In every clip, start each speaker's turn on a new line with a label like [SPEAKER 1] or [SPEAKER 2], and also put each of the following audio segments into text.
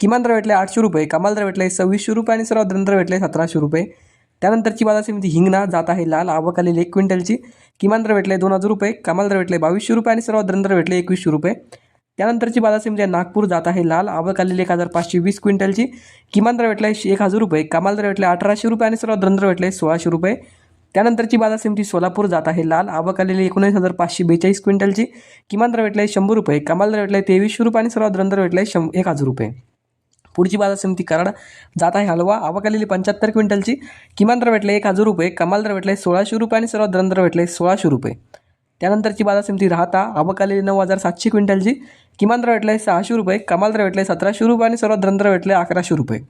[SPEAKER 1] किमान दर भेटले आठशे रुपये कमाल दर भेटले सव्वीसशे रुपये आणि सर्वात दर भेटले सतराशे रुपये त्यानंतरची बाजार समिती हिंगणा जात आहे लाल आवक आलेली एक क्विंटलची किमान दर भेटले दोन हजार रुपये कमाल दर भेटले बावीसशे रुपये आणि सर्वात दर भेटले एकवीसशे रुपये त्यानंतरची बाजार समिती आहे नागपूर जात आहे लाल आवक आलेली एक हजार पाचशे वीस क्विंटलची किमान दर भेटले एक हजार रुपये कमाल दर भेटले अठराशे रुपये आणि सर्वात दर भेटले सोळाशे रुपये त्यानंतरची बाजार समिती सोलापूर जात आहे लाल आवक आलेली एकोणीस हजार पाचशे बेचाळीस क्विंटलची किमान दर भेटले शंभर रुपये कमाल दर भेटले तेवीसशे रुपये आणि सर्वात दर भेटले शं एक हजार रुपये पुढची बाजार समिती कराड जात आहे. हलवा आवक आलेली पंच्याहत्तर क्विंटलची. किमान दर भेटले एक हजार रुपये. कमाल दर भेटले सोळाशे रुपये आणि सर्वात दर भेटले सोळाशे रुपये. त्यानंतरची बाजार समिती राहता आवक आलेली नऊ हजार सातशे क्विंटलची. किमान दर भेटले सहाशे रुपये. कमाल दर भेटले सतराशे रुपये आणि सर्वात दर भेटले अकराशे रुपये.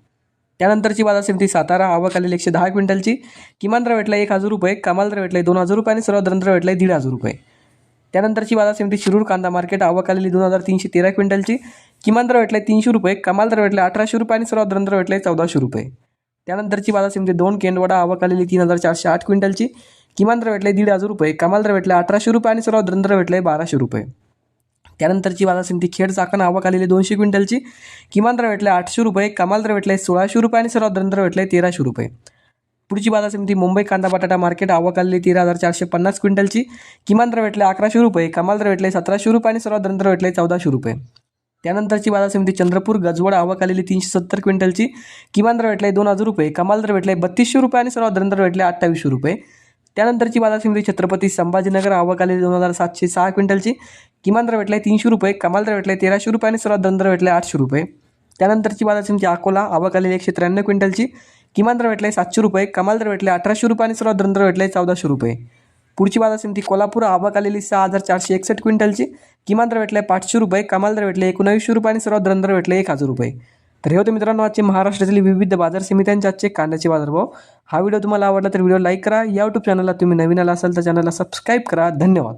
[SPEAKER 1] त्यानंतरची बाजार समिती सातारा आवक आलेली एकशे दहा क्विंटलची. किमान दर भेटला एक हजार रुपये. कमाल दर भेटले दोन हजार रुपये आणि सर्वात दर भेटले दीड हजार रुपये. त्यानंतरची बाजार समिती शिरूर कांदा मार्केट आवक आलेली दोन हजार तीनशे तेरा क्विंटलची. किमान दर भेटले तीनशे रुपये कमाल दर भेटला अठराशे रुपये आणि सर्वात दर भेटले चौदाशे रुपये. त्यानंतरची बाजार समिती दोन केंडवाडा आवक आलेली तीन हजार चारशे आठ क्विंटलची. किमान दर भेटले दीड हजार रुपये कमाल दर भेटले अठराशे रुपये आणि सर्वात दर भेटले बाराशे रुपये. त्यानंतरची बाजार समिती खेड चाकण आवक आलेली दोनशे क्विंटलची. किमान दर भेटले आठशे रुपये कमाल दर भेटले सोळाशे रुपये आणि सर्वात दर भेटले तेराशे रुपये. पुढची बाजार समिती मुंबई कांदा बटाटा मार्केट आवक आलेली तेरा हजार चारशे पन्नास क्विंटलची. किमान दर भेटले अकराशे रुपये कमाल दर भेटले सतराशे रुपये आणि सर्वात दर भेटले चौदाशे रुपये. त्यानंतरची बाजार समिती चंद्रपूर गजवड आवक आलेली तीनशे सत्तर क्विंटलची. किमान दर भेटले दोन हजार रुपये कमाल दर भेटले बत्तीसशे रुपये आणि सर्वात दर भेटले अठ्ठावीसशे रुपये. त्यानंतरची बाजार समिती छत्रपती संभाजीनगर आवक आलेली दोन हजार सातशे सहा क्विंटलची. किमान दर भेटले तीनशे रुपये कमाल दर भेटले तेराशे रुपये आणि सर्वात दर भेटले आठशे रुपये. त्यानंतरची बाजार समिती अकोला आवक आलेली एकशे त्र्याण्णव क्विंटलची. किमान दर भेटले सातशे रुपये कमाल दर भेटले अठराशे रुपये आणि सर्वात दर भेटले चौदाशे रुपये. पुढची बाजार समिती कोल्हापूर आवक आलेली सहा हजार चारशे एकसष्ट क्विंटलची. किमान दर भेटले पाचशे रुपये कमाल दर भेटले एकोणावीसशे रुपये आणि सर्वात दर भेटले एक हजार रुपये. तर हे होते मित्रांनो आजचे महाराष्ट्रातील विविध बाजार समित्यांचे आजचे कांद्याचे बाजारभाव. हा व्हिडिओ तुम्हाला आवडला तर व्हिडिओ लाईक करा. या यूट्यूब चॅनलला तुम्ही नवीन आला असाल तर चॅनलला सबस्क्राईब करा. धन्यवाद.